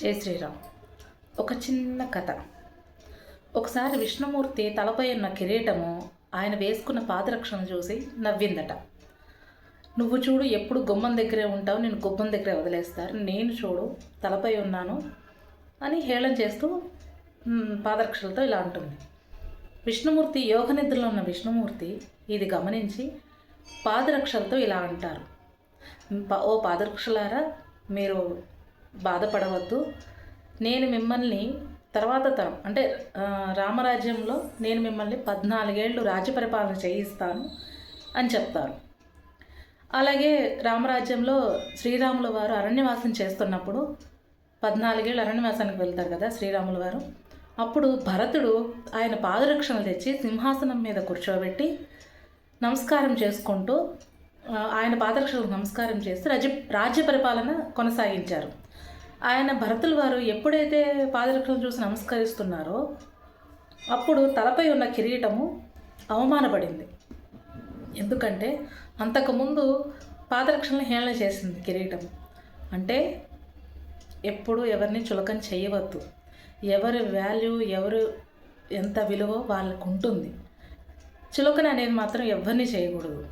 జై శ్రీరామ్. ఒక చిన్న కథ. ఒకసారి విష్ణుమూర్తి తలపై ఉన్న కిరీటము ఆయన వేసుకున్న పాదరక్షను చూసి నవ్విందట. నువ్వు చూడు ఎప్పుడు గుమ్మం దగ్గరే ఉంటావు నేను గుమ్మం దగ్గరే వదిలేస్తారు నేను చూడు తలపై ఉన్నాను అని హేళన చేస్తూ పాదరక్షలతో ఇలా అంటుంది. విష్ణుమూర్తి యోగ నిద్రలో ఉన్న విష్ణుమూర్తి ఇది గమనించి పాదరక్షలతో ఇలా అంటారు. ఓ పాదరక్షలారా మీరు బాధపడవద్దు. నేను మిమ్మల్ని తర్వాత తరం అంటే రామరాజ్యంలో నేను మిమ్మల్ని పద్నాలుగేళ్ళు రాజ్య పరిపాలన చేయిస్తాను అని చెప్తారు అలాగే రామరాజ్యంలో శ్రీరాముల వారు అరణ్యవాసం చేస్తున్నప్పుడు పద్నాలుగేళ్ళు అరణ్యవాసానికి వెళ్తారు కదా శ్రీరాముల వారు. అప్పుడు భరతుడు ఆయన పాదరక్షణలు తెచ్చి సింహాసనం మీద కూర్చోబెట్టి నమస్కారం చేసుకుంటూ ఆయన పాదరక్షణకు నమస్కారం చేస్తూ రాజ్య రాజ్య పరిపాలన కొనసాగించారు. ఆయన భరతుల వారు ఎప్పుడైతే పాదరక్షలు చూసి నమస్కరిస్తున్నారో అప్పుడు తలపై ఉన్న కిరీటము అవమానపడింది. ఎందుకంటే అంతకుముందు పాదరక్షలను హేళన చేసింది కిరీటం. అంటే ఎప్పుడు ఎవరిని చులకన చేయవద్దు. ఎవరి వాల్యూ ఎవరు ఎంత విలువ వాళ్ళకు ఉంటుంది. చులకన అనేది మాత్రం ఎవరిని చేయకూడదు.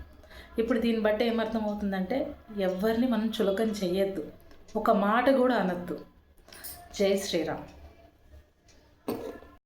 ఇప్పుడు దీన్ని బట్టి ఏమర్థం అవుతుందంటే ఎవరిని మనం చులకన చేయొద్దు. ఒక మాట కూడా అనొద్దు. జై శ్రీరామ్.